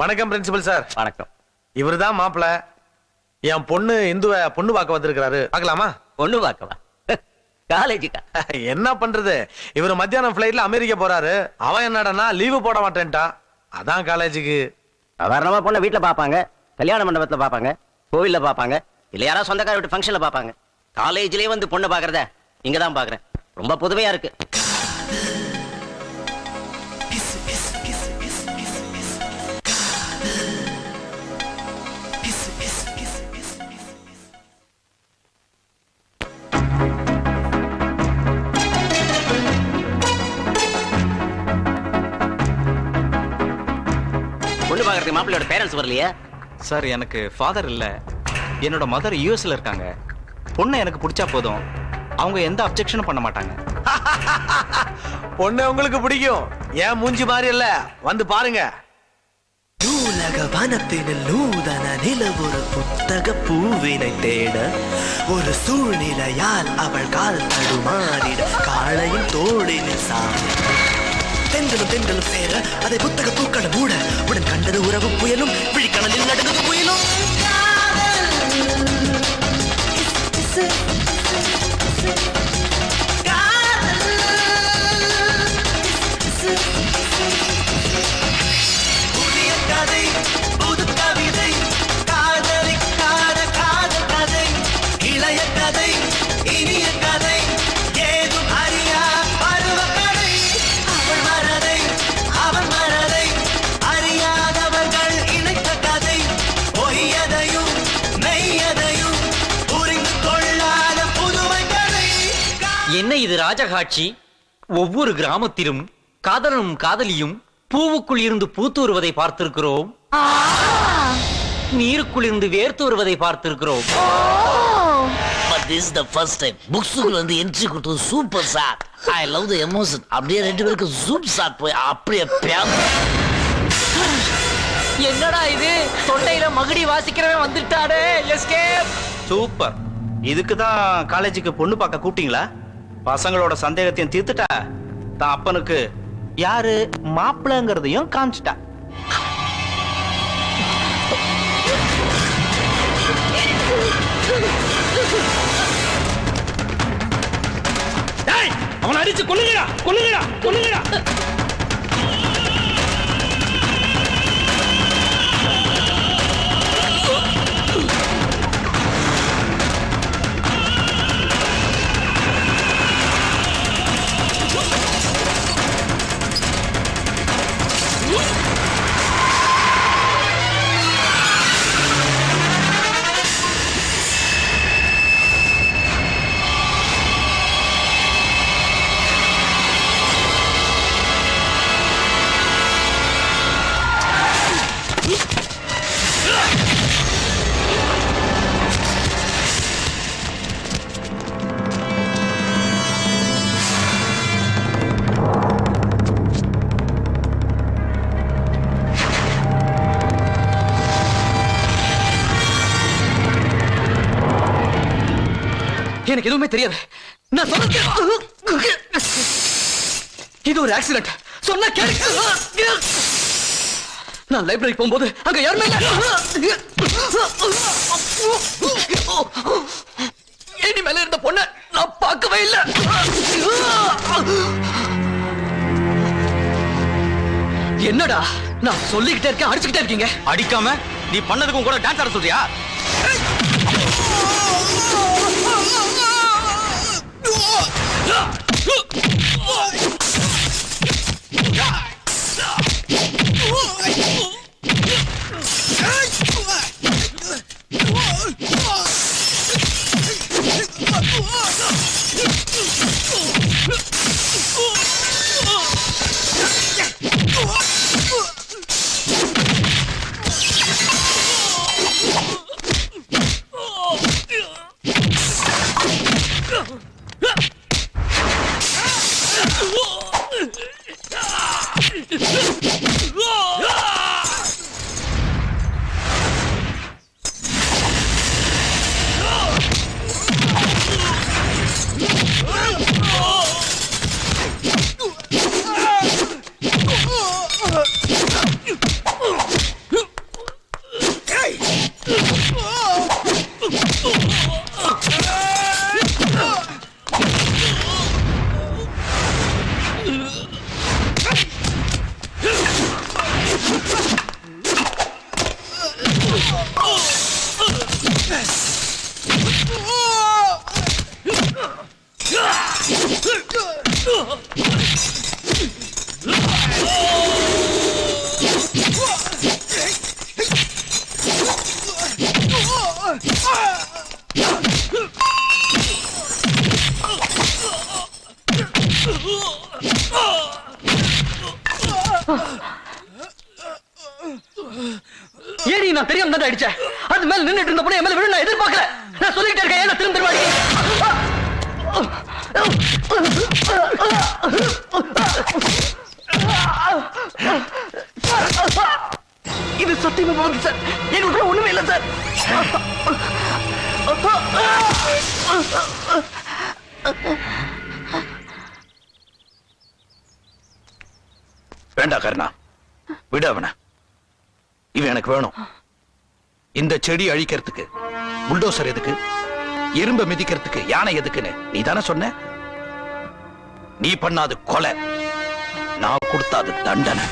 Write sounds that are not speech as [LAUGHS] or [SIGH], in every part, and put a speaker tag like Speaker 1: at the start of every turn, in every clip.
Speaker 1: வணக்கம் principal sir
Speaker 2: வணக்கம்.
Speaker 1: இவர்தான் மாப்பிள. என் பொண்ணு இந்துவ பொண்ணு பார்க்க வந்திருக்கிறாரு. பார்க்கலாமா?
Speaker 2: பொண்ணு பார்க்கவா? காலேஜுக்கா
Speaker 1: என்ன பண்றது? இவர் மத்தியானம் ஃபிளைட்ல அமெரிக்கா போறாரு. அவன் என்னடான்னா லீவு போட மாட்டேன்ட்டா. அதான் காலேஜுக்கு
Speaker 2: சாதாரணமா பொண்ணை வீட்டுல பாப்பாங்க கல்யாண மண்டபத்துல பாப்பாங்க கோவில்ல பாப்பாங்க இல்ல யாராவது சொந்தக்கார வீட்டு ஃபங்க்ஷன்ல பாப்பாங்க காலேஜ்லயே வந்து பொண்ணு பாக்குறத இங்க தான் பாக்குறேன் ரொம்ப புதுமையா இருக்கு. பொண்ணு பாக்குறதுக்கு மாப்பிள்ளையோட பேரண்ட்ஸ் வரலையே?
Speaker 3: சார் எனக்கு ஃபாதர் இல்ல. என்னோட மதர் யூஎஸ்ல இருக்காங்க. பொண்ணு எனக்கு பிடிச்சா போதும். அவங்க எந்த அப்ஜெக்ஷனும் பண்ண மாட்டாங்க. [LAUGHS]
Speaker 1: பொண்ணு உங்களுக்கு பிடிக்கும். ஏன் மூஞ்சி மாதிரி இல்ல? வந்து பாருங்க.
Speaker 4: நூலக வனத்தினில் நூதன நிலவொரு புத்தக பூவினை தேட ஒரு சூழ்நிலையால் அவள் கால் தடுமாறிட காளையின் தோளினில் சாமி தென்றலும் தென்றலும் சேர அதை புத்தக பூக்களை மூட. உடன் கண்டது உறவு புயலும் விழிக்கணலில் நடந்தது புயலும்.
Speaker 5: என்ன இது ராஜகாட்சி? ஒவ்வொரு கிராமத்திலும் காதலனும் காதலியும் பூவுக்குள் இருந்து பூத்து வருவதை பார்த்திருக்கிறோம். நீருக்குள் இருந்து வேர்த்து வருவதை பார்த்திருக்கிறோம்.
Speaker 6: But this the first time புக்ஸுக்குள்ள வந்து என்ட்ரி கொடுத்தது super sir I love the emotion அப்படியே ரெண்டு பேருக்கு சூப் சாட் போய் அப்படியே
Speaker 5: என்னடா இது? தொண்டையில மகுடி வாசிக்கிறவன் வந்துட்டாடே எஸ்கேப்
Speaker 3: சூப்பர் இதுக்கு தான் காலேஜுக்கு பொண்ணு பார்க்க கூப்பிட்டீங்களா? பசங்களோட சந்தேகத்தையும் தீர்த்துட்டா தான் அப்பனுக்கு யாரு மாப்பிள்ளைங்கிறதையும் காமிச்சிட்டா.
Speaker 7: அவன் அடிச்சு கொல்லுங்கடா கொல்லுங்கடா கொல்லுங்கடா.
Speaker 5: எனக்கு எதுவுமே தெரியாது. நான் சொன்ன இது ஒரு ஆக்சிடென்ட் சொன்ன நான் லைப்ரரி போகும்போது அங்க யாருமே ஏணி மேல இருந்த பொண்ண நான் பார்க்கவே இல்ல. என்னடா? நான் சொல்லிக்கிட்டே இருக்கேன் அடிச்சுக்கிட்டே இருக்கீங்க.
Speaker 3: அடிக்காம நீ பண்ணதுக்கும் கூட டான்ஸ் ஆட சொல்றியா?
Speaker 5: Oh! 啊啊啊 அது இருந்த பொண்ணு என் மேல விழு நான் எதிர்பார்க்கல. நான் சொல்லிட்டே இருக்கேன் ஏன் திரும்ப திருவாடி இது சத்தியமா போகுது சார். என்னோட ஒண்ணுமே இல்லை சார்.
Speaker 8: வேண்டா கருணா. விட அவன. இவன் எனக்கு வேணும். இந்த செடி அழிக்கிறதுக்கு புல்டோசர் எதுக்கு? எறும்ப மிதிக்கிறதுக்கு யானை எதுக்குன்னு? நீ தானே சொன்ன? நீ பண்ணாது கொலை. நான் கொடுத்தாது தண்டனை.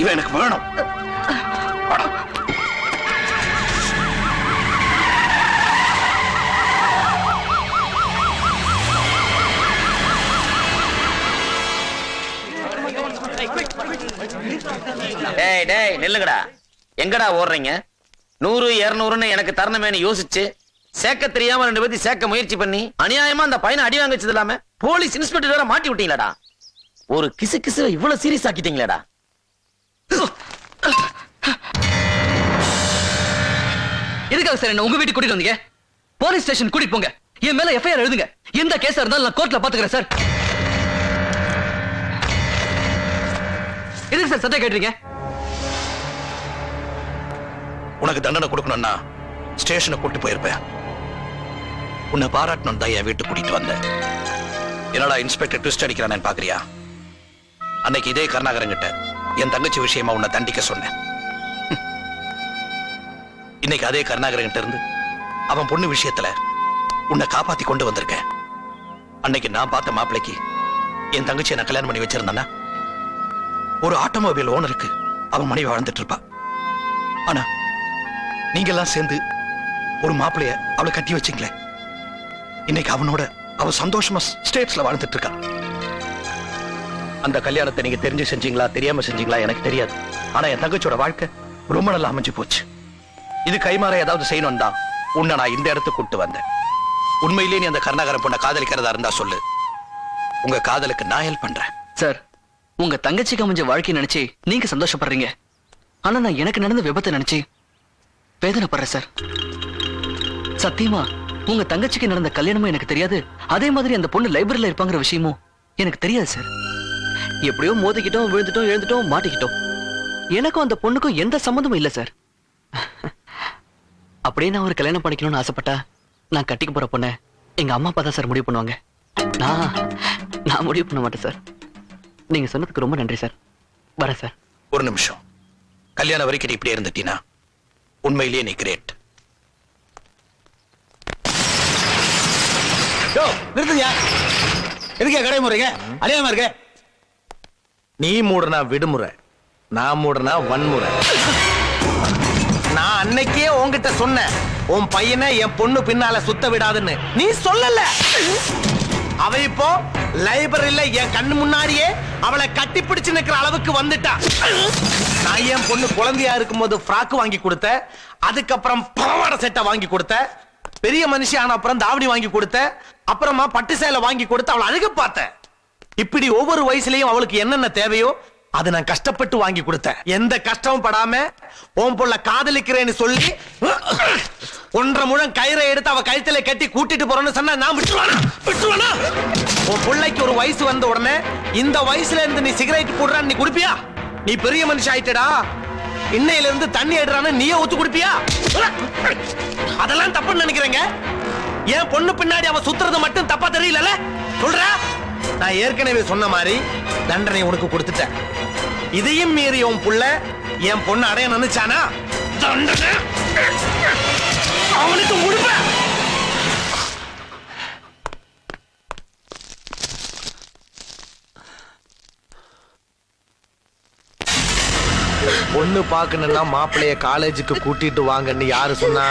Speaker 8: இவன் எனக்கு வேணும்.
Speaker 9: டேய் டேய் நில்லுங்கடா. எங்கடா ஓடுறீங்க? நூறு இருநூறுன்னு எனக்கு தரணுமேனு யோசிச்சு சேர்க்க தெரியாம ரெண்டு பேர்த்தி சேர்க்க முயற்சி பண்ணி அநியாயமா அந்த பையனை அடி வாங்க வச்சது இல்லாம போலீஸ் இன்ஸ்பெக்டர் வேற மாட்டி விட்டீங்களாடா. ஒரு கிசு கிசு இவ்வளவு சீரியஸ் ஆக்கிட்டீங்களாடா.
Speaker 5: எதுக்காக சார் என்ன உங்க வீட்டுக்கு கூட்டிட்டு வந்தீங்க? போலீஸ் ஸ்டேஷன் கூட்டிட்டு போங்க. என் மேல எஃப்ஐஆர் எழுதுங்க. எந்த கேஸா இருந்தாலும் நான் கோர்ட்ல பாத்துக்கிறேன் சார். எதுக்கு சார் சட்டை கேட்டுறீங்க
Speaker 8: உனக்கு தண்டனை கொடுக்கணும்னா ஸ்டேஷனை கூட்டு போயிருப்பேன். உன்னை பாராட்டணும் தான் என் வீட்டுக்கு கூட்டிட்டு வந்தேன். என்னடா இன்ஸ்பெக்டர் ட்விஸ்ட் அடிக்கிறானேன்னு பாக்குறியா? அன்னைக்கு இதே கருணாகரன் கிட்ட என் தங்கச்சி விஷயமா உன்னை தண்டிக்க சொன்னேன். [LAUGHS] இன்னைக்கு அதே கருணாகரன் கிட்ட இருந்து அவன் பொண்ணு விஷயத்துல உன்னை காப்பாத்தி கொண்டு வந்திருக்கேன். அன்னைக்கு நான் பார்த்த மாப்பிளைக்கு என் தங்கச்சியை நான் கல்யாணம் பண்ணி வச்சிருந்தேன்னா ஒரு ஆட்டோமொபைல் ஓனருக்கு அவன் மனைவி வாழ்ந்துட்டு இருப்பா. ஆனா நீங்க எல்லாம் சேர்ந்து ஒரு மாப்பிளைய அவளை கட்டி வச்சிங்களேன். இன்னைக்கு அவனோட அவ சந்தோஷமா ஸ்டேட்ஸ்ல வாழ்ந்துட்டு இருக்கா அந்த கல்யாணத்தை நீங்க தெரிஞ்சு செஞ்சீங்களா தெரியாம செஞ்சீங்களா எனக்கு தெரியாது. ஆனா என் தங்கச்சியோட வாழ்க்கை ரொம்ப நல்லா அமைஞ்சு போச்சு. இது கைமாற ஏதாவது செய்யணும் தான் உன்னை நான் இந்த இடத்துக்கு கூட்டு வந்தேன். உண்மையிலேயே நீ அந்த கருணாகரன் பொண்ணை காதலிக்கிறதா இருந்தா சொல்லு. உங்க காதலுக்கு நான் ஹெல்ப் பண்றேன்.
Speaker 5: சார் உங்க தங்கச்சிக்கு அமைஞ்ச வாழ்க்கை நினைச்சு நீங்க சந்தோஷப்படுறீங்க. ஆனா நான் எனக்கு நடந்த விபத்தை நினைச்சு வேதனைப்படுறேன் சார். சத்தியமா உங்க தங்கச்சிக்கு நடந்த கல்யாணமும் எனக்கு தெரியாது. அதே மாதிரி அந்த பொண்ணு லைப்ரரியில இருப்பாங்கிற விஷயமும் எனக்கு தெரியாது சார். எப்படியோ மோதிக்கிட்டோம் விழுந்துட்டோம் எழுந்துட்டோம் மாட்டிக்கிட்டோம். எனக்கும் அந்த பொண்ணுக்கும் எந்த சம்மந்தமும் இல்லை சார். அப்படியே நான் ஒரு கல்யாணம் பண்ணிக்கணும்னு ஆசைப்பட்டா நான் கட்டிக்க போற பொண்ணை எங்க அம்மா அப்பா தான் சார் முடிவு பண்ணுவாங்க. நான் நான் முடிவு பண்ண மாட்டேன் சார். நீங்க சொன்னதுக்கு ரொம்ப நன்றி சார். வரேன் சார்.
Speaker 8: ஒரு நிமிஷம். கல்யாணம் வரைக்கும் இப்படி இப்படியே இருந்துட்டீனா? உண்மையிலேயே நீ கிரேட்
Speaker 10: நிறுத்துங்க. எதுக்கே கடை முறைங்க அநியாயமா இருக்க.
Speaker 1: நீ மூடுனா விடுமுறை நான் மூடுனா வன்முறை. நான் அன்னைக்கே உன்கிட்ட சொன்னேன் உன் பையனை என் பொண்ணு பின்னால சுத்த விடாதுன்னு. நீ சொல்லல. அவ இப்போ லைப்ரரியில என் கண்ணு முன்னாடியே அவளை கட்டி பிடிச்சு நிக்கிற அளவுக்கு வந்துட்டா. நான் என் பொண்ணு குழந்தையா இருக்கும்போது ஃப்ராக் வாங்கி கொடுத்த அதுக்கப்புறம் பாவாடை செட்டை வாங்கி கொடுத்த பெரிய மனுஷி ஆன அப்புறம் தாவணி வாங்கி கொடுத்த அப்புறமா பட்டு சேலை வாங்கி கொடுத்து அவளை அழகு பார்த்தேன் இப்படி ஒவ்வொரு வயசுலயும் அவளுக்கு என்னென்ன தேவையோ அதை நான் கஷ்டப்பட்டு வாங்கி கொடுத்தேன். எந்த கஷ்டமும் படாம உன் புள்ள காதலிக்கிறேன்னு சொல்லி ஒன்றரை முழம் கயிறை எடுத்து அவ கழுத்துல கட்டி கூட்டிட்டு போறேன்னு சொன்னா நான் விட்டுருவானா? விட்டுருவானா? உன் பிள்ளைக்கு ஒரு வயசு வந்த உடனே இந்த வயசுல இருந்து நீ சிகரெட் போடுறான்னு நீ குடிப்பியா? நீ பெரிய மனுஷன் ஆயிட்டடா. இன்னையில இருந்து தண்ணி எடுறான்னு நீயே ஊத்து குடிப்பியா? அதெல்லாம் தப்புன்னு நினைக்கிறேங்க. என் பொண்ணு பின்னாடி அவ சுத்துறது மட்டும் தப்பா தெரியல சொல்ற? நான் ஏற்கனவே சொன்ன மாதிரி தண்டனை உனக்கு கொடுத்துட்டேன். இதையும் மீறி உன் புள்ள என் பொண்ணு அடைய நினைச்சானா? தண்டனை? அவனுக்கு கொடுப்ப பொண்ணு பாக்கணும்னா மாப்பிளைய காலேஜுக்கு கூட்டிட்டு வாங்கன்னு யாரு சொன்னா?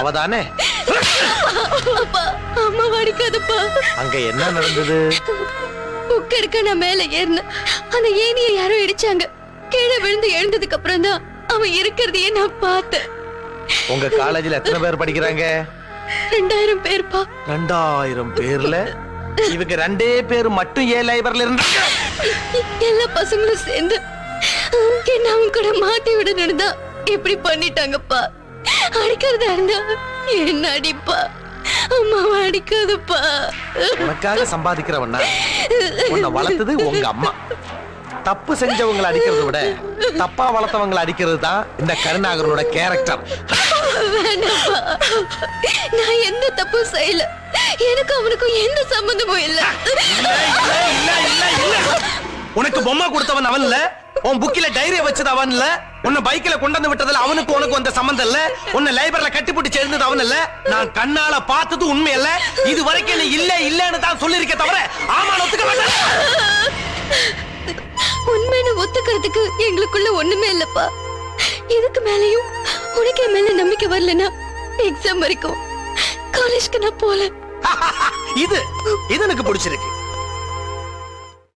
Speaker 1: அவதானே?
Speaker 11: அப்பா அம்மா அடிக்காதப்பா
Speaker 1: அங்க என்ன நடந்தது?
Speaker 11: புக் எடுக்க நான் மேல ஏறினேன் அந்த ஏனியை யாரோ இடிச்சாங்க. கீழே விழுந்து எழுந்ததுக்கு அப்புறம் தான் அவன் இருக்கிறதையே நான் பார்த்தேன்.
Speaker 1: உங்க காலேஜ்ல எத்தனை பேர் படிக்கிறாங்க?
Speaker 11: ரெண்டாயிரம் பேர்ப்பா
Speaker 1: ரெண்டாயிரம் பேர்ல? இவங்க ரெண்டே பேர் மட்டும் ஏன் லைப்ரரியில இருந்தாங்க
Speaker 11: எல்லா பசங்களும் சேர்ந்து என்ன கூட மாட்டி விடணும் தான் இப்படி பண்ணிட்டாங்கப்பா. அடிக்கிறதா இருந்தா என்ன அடிப்பா? அம்மாவை அடிக்காதப்பா.
Speaker 1: உனக்காக சம்பாதிக்கிறவனா உன்னை வளர்த்தது உங்க அம்மா. தப்பு செஞ்சவங்களை அடிக்கிறத விட தப்பா வளர்த்தவங்களை அடிக்கிறது தான் இந்த கருணாகரனோட கேரக்டர்
Speaker 11: நான் எந்த தப்பும் செய்யல. எனக்கு அவனுக்கும் எந்த சம்பந்தமும் இல்ல.
Speaker 1: உனக்கு பொம்மை கொடுத்தவன் அவன் இல்ல. உன் புக்கில டைரிய வச்சது அவன் இல்ல. உன்னை பைக்ல கொண்டு வந்து விட்டதுல அவனுக்கு உனக்கு வந்த சம்பந்தம் இல்ல. உன்னை லைப்ரரியில கட்டிப்பிட்டு சேர்ந்தது அவன் இல்ல. நான் கண்ணால பார்த்தது உண்மை இல்ல. இது வரைக்கும் நீ இல்ல இல்லன்னு தான் சொல்லிருக்க தவிர ஆமா ஒத்துக்க மாட்டேன்.
Speaker 11: உண்மைன்னு ஒத்துக்கிறதுக்கு எங்களுக்குள்ள ஒண்ணுமே இல்லப்பா. இதுக்கு மேலயும் உனக்கு என் மேல நம்பிக்கை வரலனா எக்ஸாம் வரைக்கும் காலேஜ்க்கு நான் போல. [LAUGHS]
Speaker 1: இது இது எனக்கு பிடிச்சிருக்கு.